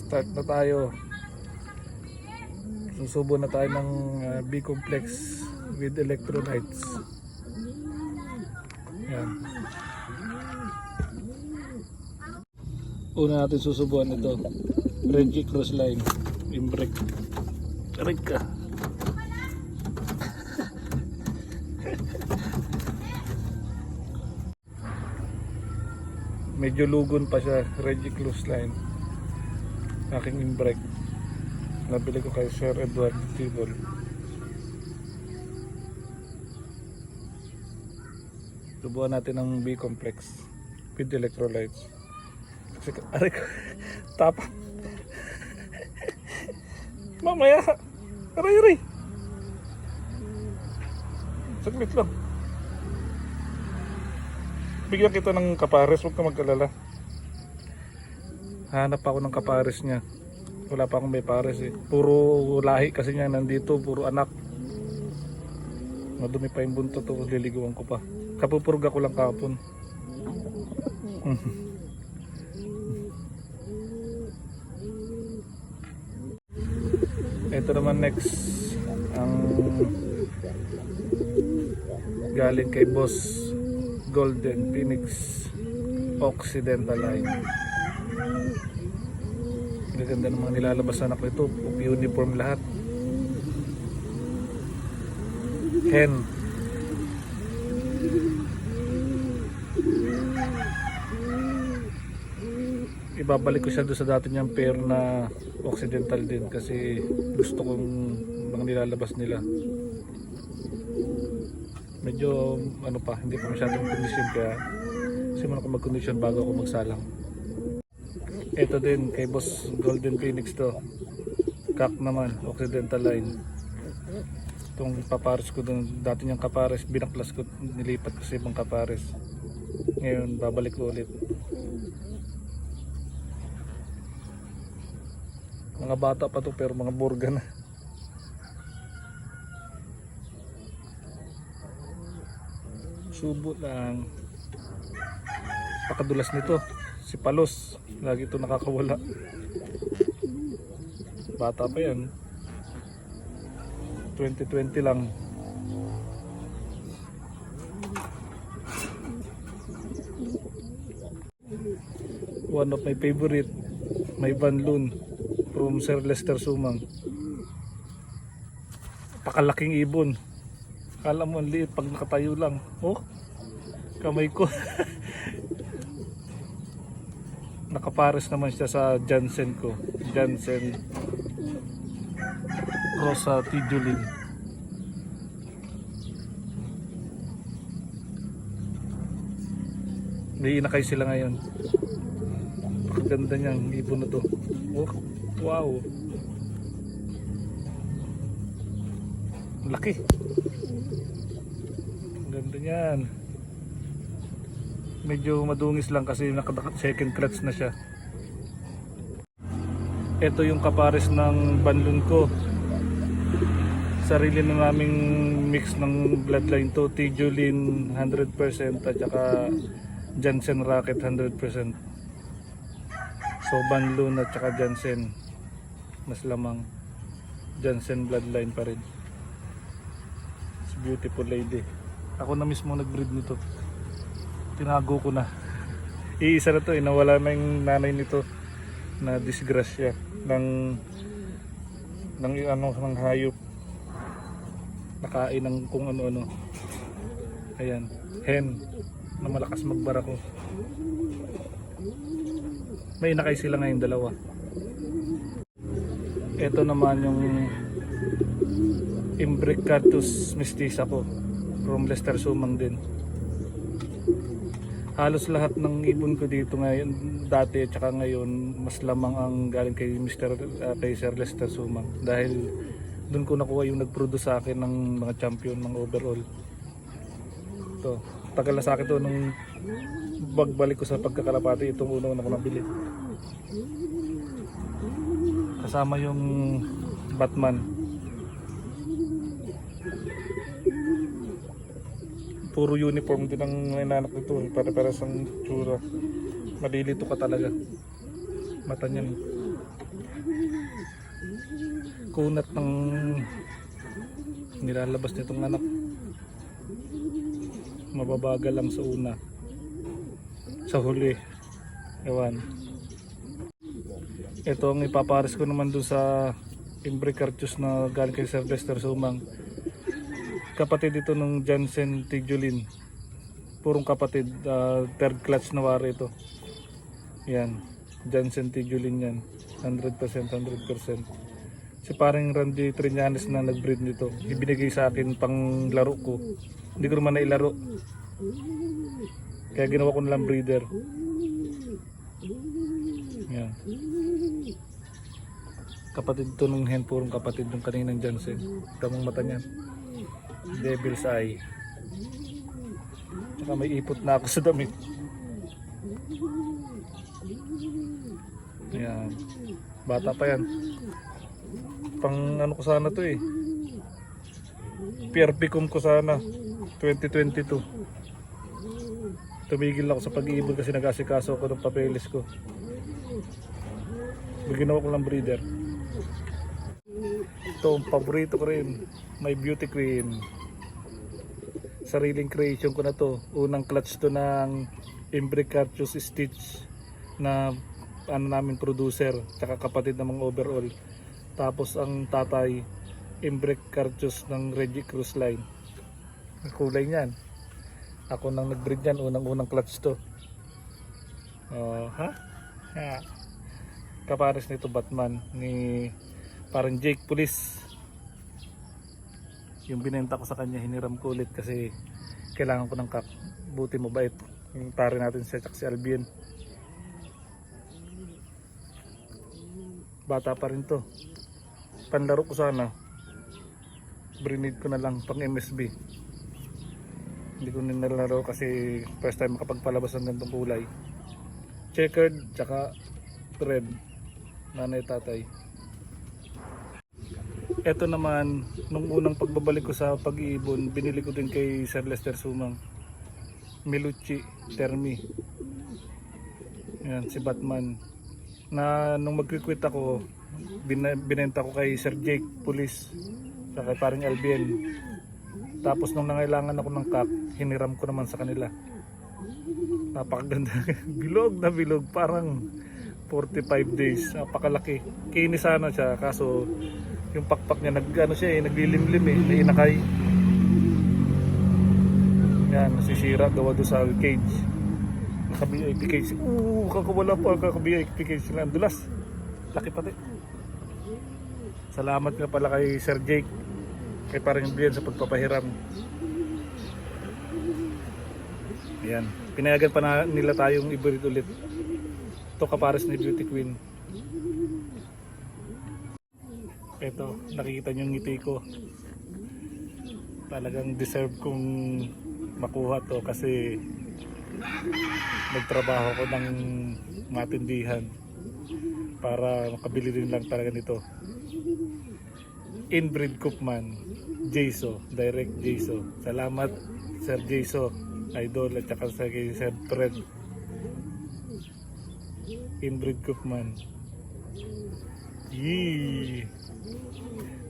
start na tayo. Susubo na tayo ng uh, B-complex with electrolytes. Yan una natin susubuan ito. Reggie Cross Line. Imbrek aray ka. Medyo lugon pa siya Reggie Cruise Line aking imbrek nabili ko kay Sir Edward Tibol. Subuhan natin ng B-complex. With electrolytes. Kasi aray ko. Tapa mamaya. Aray aray. Saglit lang. Bigyan kita ng kapares. Huwag ka magkalala hanap ako ng kapares niya. Wala pa akong may pares eh. Puro lahi kasi niya nandito puro anak. Madumi pa yung buntot to liliguan ko pa. Kapupurga ko lang kapon ito naman next ang galing kay boss Golden Phoenix Occidental Line gaganda ng mga nilalabasan ako ito uniform lahat. Hen ibabalik ko siya doon sa dati niyang pair na Occidental din kasi gusto kong mga nilalabas nila. Medyo ano pa hindi pa masyadong kondisyon kaya simulan ko mag kondisyon bago ako magsalang ito din kay boss Golden Phoenix to. Kak naman Occidental line. Itong papares ko dun dati niyang kapares binaklas ko nilipat ko sa ibang kapares. Ngayon babalik ko ulit. Mga bata pa to pero mga burga na. Subo lang. Pakadulas nito si Palos. Lagi ito nakakawala. Bata pa yan. 2020 lang. One of my favorite may Van Loon from Sir Lester Sumang. Pakalaking ibon. Kala mo ang liit pag nakatayo lang. Oh, kamay ko. Nakapares naman siya sa Jansen ko. Jansen Rosa Tijulin. May inakay sila ngayon. Ganda niyang ibon na to. Oh, wow. Laki. Ganda niyan. Medyo madungis lang kasi naka second clutch na siya. Ito yung kapares ng banlun ko. Sarili na naming mix ng bloodline to. Tijulin 100% at saka Jansen Rocket 100%. So banlun at saka Jansen. Mas lamang Jansen bloodline pa rin. It's beautiful lady. Ako na mismo nag-breed nito. Tinago ko na. Iisa na to, eh, nawala na yung nanay nito na disgrasya ng ng ano ng hayop. Nakain ng kung ano-ano. Ayan, hen na malakas magbarako. May inakay sila ngayon dalawa. Ito naman yung Imbricatus mestiza ko from Lester Sumang din. Halos lahat ng ibon ko dito ngayon dati at saka ngayon mas lamang ang galing kay Mr. uh, kay Sir Lester Sumang dahil doon ko nakuha yung nag-produce sa akin ng mga champion ng overall. To, tagal na sa akin to nung bagbalik ko sa pagkakalapati itong unang na ko nabili. Kasama yung Batman puro uniform din ang inanak nito para para sang tsura. Malilito ka talaga. Mata niyan kunat ng nilalabas nitong anak. Mababagal lang sa una. Sa huli. Ewan. Ito ang ipapares ko naman dun sa Imbricartius na galing kay Sir Lester Sumang kapatid ito ng Jansen Tigulin purong kapatid ah, third clutch na wari ito. Yan Jansen Tigulin yan. 100% 100% si parang Randy Trillanes na nag-breed nito. Ibinigay sa akin pang laro ko. Hindi ko naman nailaro. Kaya ginawa ko nilang breeder. Yan. Kapatid to ng hen purong kapatid ng kaninang Jansen damang mata niyan devil's eye. Saka may ipot na ako sa damit. Yan bata pa yan. Pang ano ko sana to eh. PRPCOM ko sana. 2022 tumigil ako sa pag-iibon kasi nag-asikaso ako ng papeles ko. Ginawa ko lang breeder. Ito ang paborito ko rin. May beauty queen sariling creation ko na to. Unang clutch to ng Imbricartius Stitch na ano namin producer tsaka kapatid ng mga overall. Tapos ang tatay Imbricartius ng Reggie Cruise Line. Ang kulay niyan. Ako nang nag-breed yan unang unang clutch to. Oh ha? Ha. Kapares nito Batman ni parang Jake Police yung binenta ko sa kanya hiniram ko ulit kasi kailangan ko ng kak buti mabait. Yung pare natin si Chuck si Albion. Bata pa rin to. Panlaro ko sana. Brinid ko na lang pang MSB hindi ko nilalaro kasi first time makapagpalabas ng ganitong kulay. Checkered tsaka red. Nanay tatay ito naman nung unang pagbabalik ko sa pag-iibon binili ko din kay Sir Lester Sumang. Milucci Termi. Yan si Batman. Na nung mag-quit ako bin- binenta ko kay Sir Jake Police sa kay paring Albion tapos nung nangailangan ako ng kak hiniram ko naman sa kanila. Napakaganda. Bilog na bilog. Parang 45 days. Napakalaki. Kinis sana siya kaso yung pakpak niya nag ano siya eh naglilimlim eh may inakay. Yan nasisira gawa doon sa cage. Naka VIP cage. Oo kakawala pa kaka VIP cage ang dulas. Laki pati. Salamat nga pala kay Sir Jake. Kay parang Brian sa pagpapahiram. Yan. Pinayagan pa na nila tayong i-breed ulit. Ito kapares ni Beauty Queen Ito, nakikita niyo ngiti ko. Talagang deserve kong makuha to kasi nagtrabaho ko ng matindihan para makabili din lang talaga nito. Inbreed Cookman, Jayso, Direct Jayso. Salamat Sir Jayso, Idol at saka sa kay Sir Fred. Inbreed Cookman. Yee!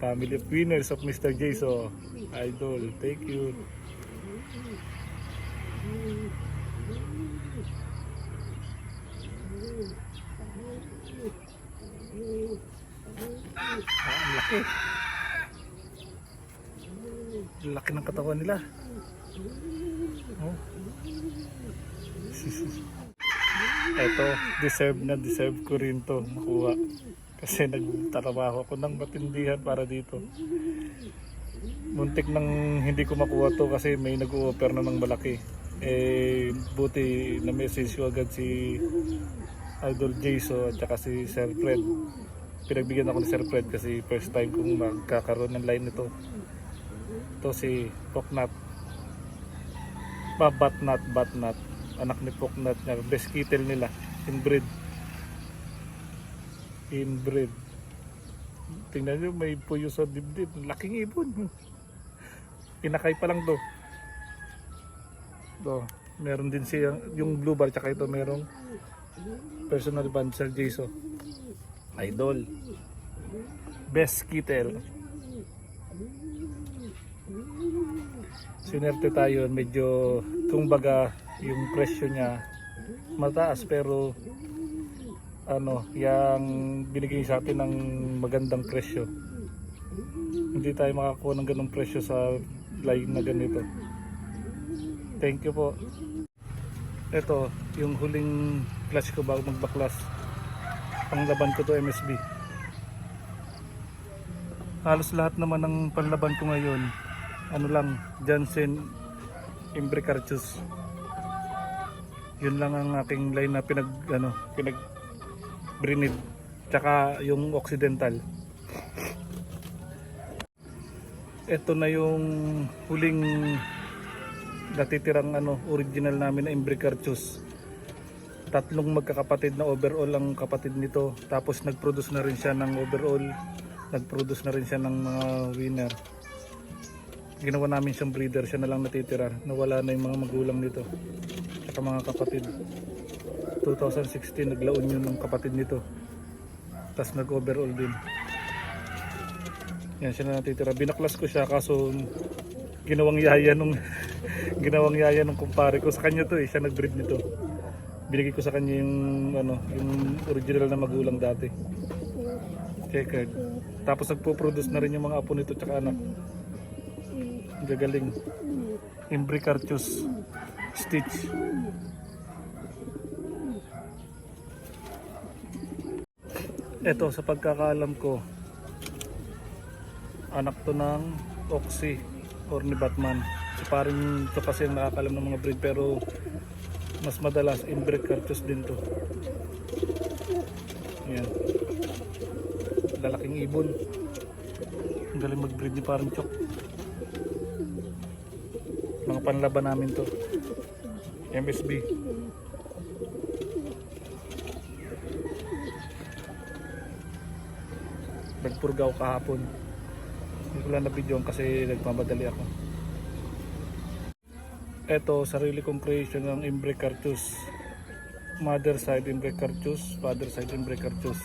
Family of winners of Mr. Jaso. Idol, thank you. Ah, laki. Laki ng katawan nila. Oh. Eto, deserve na deserve ko rin to makuha. Kasi nagtatrabaho ako ng matindihan para dito. Muntik nang hindi ko makuha to kasi may nag-o-offer na ng malaki. Eh, buti na message ko agad si Idol Jaso at saka si Sir Fred. Pinagbigyan ako ni Sir Fred kasi first time kong magkakaroon ng line nito. Ito si Poknat. Ba, Batnat, Batnat. Anak ni Poknat niya. Best kittle nila. Inbreed inbred. Tingnan nyo, may puyo sa dibdib. Laking ibon. Pinakay pa lang to. To, meron din siya, yung blue bar, tsaka ito merong personal band Sir Jason. Idol. Best Kittel. Sinerte tayo, medyo kung baga yung presyo niya mataas pero ano, yung binigay sa atin ng magandang presyo. Hindi tayo makakuha ng ganong presyo sa line na ganito. Thank you po. Ito, yung huling clutch ko bago magbaklas. Panglaban ko to MSB. Halos lahat naman ng panlaban ko ngayon, ano lang, Jansen Imbricarchus. Yun lang ang aking line na pinag, ano, pinag brinid. Tsaka yung Occidental. Ito na yung huling natitirang ano, original namin na Imbricarchus. Tatlong magkakapatid na overall ang kapatid nito. Tapos nag-produce na rin siya ng overall. Nag-produce na rin siya ng mga winner. Ginawa namin siyang breeder, siya na lang natitira. Nawala na yung mga magulang nito. At mga kapatid. 2016 naglaon yun ng kapatid nito. Tapos nag-overall din. Yan siya na natitira. Binaklas ko siya kaso ginawang yaya nung ginawang yaya nung kumpare ko. Sa kanya to eh siya nag-breed nito. Binigay ko sa kanya yung ano yung original na magulang dati. Checkered tapos nagpo-produce na rin yung mga apo nito tsaka anak. Gagaling. Imbricarchus Stitch eto sa pagkakaalam ko anak to ng Oxy or ni Batman. Si paring ito kasi ang nakakalam ng mga breed pero mas madalas inbred cartus din to. Yan lalaking ibon. Ang galing mag breed ni parang chok. Mga panlaban namin to. MSB nagpurgaw kahapon. Hindi ko lang na-videoan kasi nagmamadali ako. Ito sarili kong creation ng Imbricarchus mother side Imbricarchus father side Imbricarchus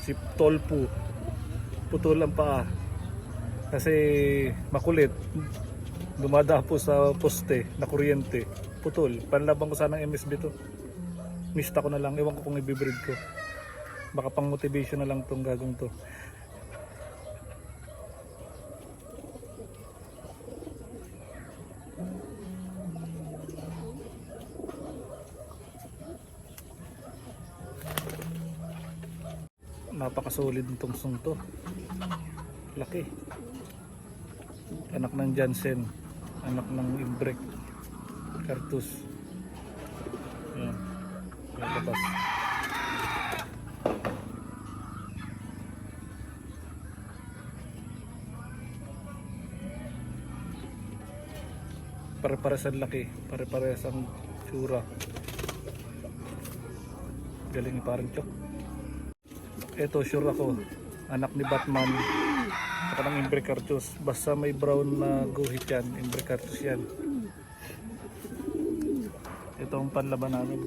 si Tolpu putol ang paa. Kasi makulit. Dumadapo sa poste na kuryente. Putol. Panlaban ko sana ng MSB to. Mista ko na lang. Ewan ko kung ibibreed ko baka pang motivation na lang tong gagong to. Napakasolid ng tungsong to. Laki. Anak ng Jansen. Anak ng Imbrek Cartus yan lalabas pare-pares ang laki pare-pares ang tsura. Galing parang chok. Ito sure ako. Anak ni Batman. Saka ng Imbricarchus basta may brown na guhit yan. Imbricarchus yan. Ito ang panlaban namin.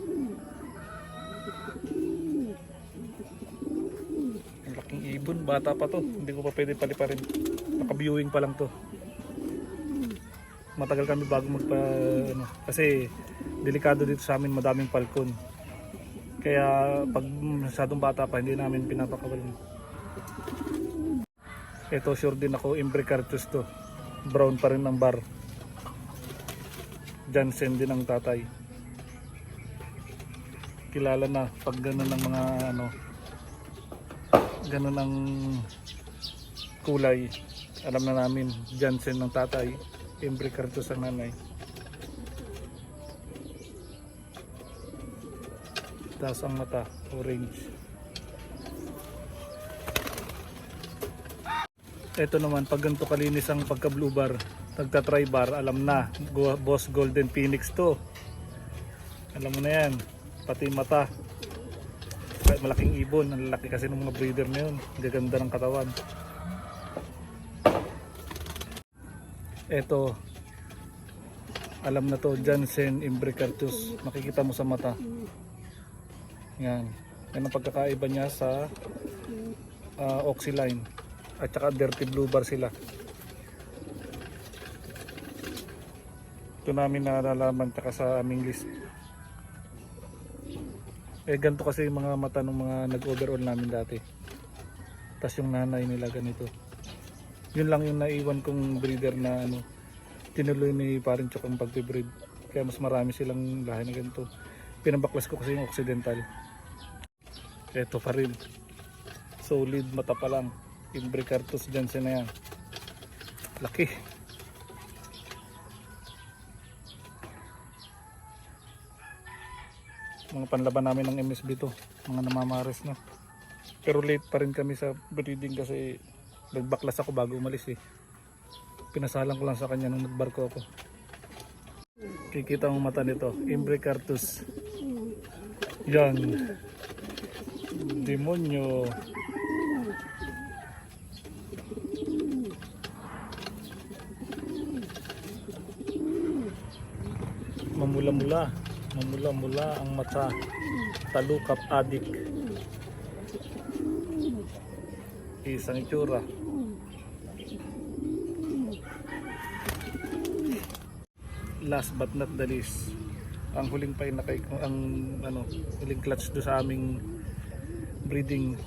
Ang laking ibon. Bata pa to. Hindi ko pa pwede paliparin. Naka viewing pa lang to matagal kami bago magpa ano, kasi delikado dito sa amin madaming falcon kaya pag masyadong bata pa hindi namin pinapakawalan. Ito sure din ako Imbricarchus to. Brown pa rin ang bar. Jansen din ang tatay. Kilala na pag ganun ng mga ano ganun ang kulay. Alam na namin Jansen ng tatay. Imbricarchus ang nanay. Taas ang mata, orange. Ito naman, pag ganito kalinis ang pagka blue bar, nagta-try bar, alam na, Boss Golden Phoenix to. Alam mo na yan, pati mata. Malaking ibon, ang laki kasi ng mga breeder na yun. Gaganda ng katawan. Ito, alam na to, Jansen Imbricartus. Makikita mo sa mata. Yan. Yan ang pagkakaiba niya sa uh, Oxyline. At saka Dirty Blue Bar sila. Ito namin nalalaman tsaka sa aming list. Eh ganito kasi yung mga mata ng mga nag-overall namin dati. Tapos yung nanay nila ganito. Yun lang yung naiwan kong breeder na ano, tinuloy ni parin Chok ang pagbe-breed. Kaya mas marami silang lahi na ganito. Pinabaklas ko kasi yung Occidental. Ito pa rin. Solid mata pa lang. Imbricartus Jansen na yan. Laki. Mga panlaban namin ng MSB to. Mga namamares na. Pero late pa rin kami sa breeding kasi nagbaklas ako bago umalis eh. Pinasalan ko lang sa kanya nung nagbarko ako. Kikita mo mata nito. Imbricartus. Yan. Demonyo. Mamula-mula. Mamula-mula ang mata. Talukap adik. Isang itsura. Last but not the least, ang huling pa na kay ang ano, huling clutch do sa aming breeding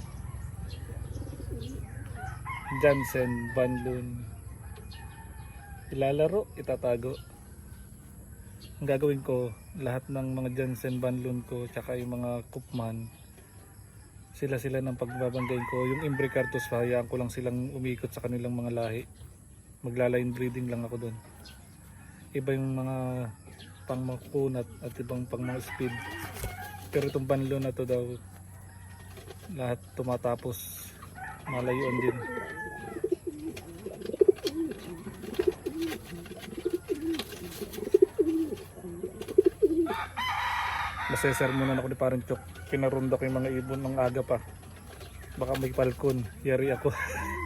Jansen Van Loon. Ilalaro, itatago. Ang gagawin ko, lahat ng mga Jansen Van Loon ko, tsaka yung mga Koopman, sila sila ng pagbabanggain ko. Yung Imbricartus, hayaan ko lang silang umikot sa kanilang mga lahi. Maglaline breeding lang ako doon. Iba yung mga pang makunat at ibang pang mga speed. Pero itong banlo na to daw, lahat tumatapos malayuan din. Maseser muna ako ni parang chok. Pinarunda ko yung mga ibon ng aga pa. Baka may palkon. Yari ako.